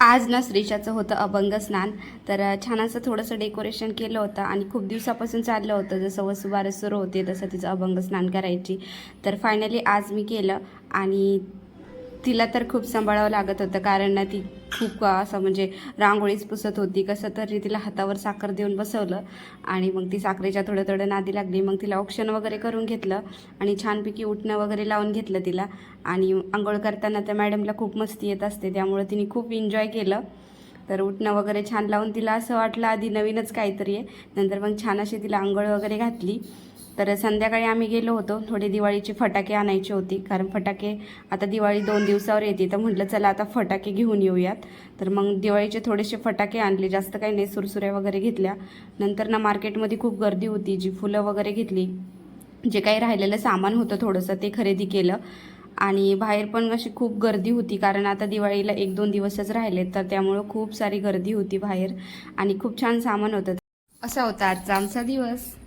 आज ना श्रीषाचं होतं अभंग स्नान. तर छान असं थोडंसं डेकोरेशन केलं होतं आणि खूप दिवसापासून चाललं होतं. जसं वसुबारस सुरू होते तसं तिचं अभंग स्नान करायची. तर फायनली आज मी केलं आणि तिला तर खूप सांभाळावं लागत होतं. कारण ना ती खूप असं म्हणजे रांगोळीच पुसत होती. कसं तरी तिला हातावर साखर देऊन बसवलं आणि मग ती साखरेच्या थोडं थोडं नादी लागली. मग तिला औक्षण वगैरे करून घेतलं आणि छानपैकी उठणं वगैरे लावून घेतलं तिला. आणि आंघोळ करताना त्या मॅडमला खूप मस्ती येत असते. त्यामुळे तिने खूप एन्जॉय केलं. तर उठणं वगैरे छान लावून तिला असं वाटलं आधी नवीनच काहीतरी आहे. नंतर मग छान अशी तिला आंघोळ वगैरे घातली. तर संध्याकाळी आम्ही गेलो होतो. थोडे दिवाळीचे फटाके आणायचे होते. कारण फटाके आता दिवाळी दोन दिवसावर येते. तर म्हटलं चला आता फटाके घेऊन येऊयात. तर मग दिवाळीचे थोडेसे फटाके आणले. जास्त काही नाही. सुरसुऱ्या वगैरे घेतल्या. नंतर ना मार्केटमध्ये खूप गर्दी होती. जी फुलं वगैरे घेतली. जे काही राहिलेलं सामान होतं थोडंसं ते खरेदी केलं. आणि बाहेर पण अशी खूप गर्दी होती कारण आता दिवाळीला एक दोन दिवसच राहिले तर त्यामुळं खूप सारी गर्दी होती बाहेर आणि खूप छान सामान होतं. असा होता आजचा आमचा दिवस.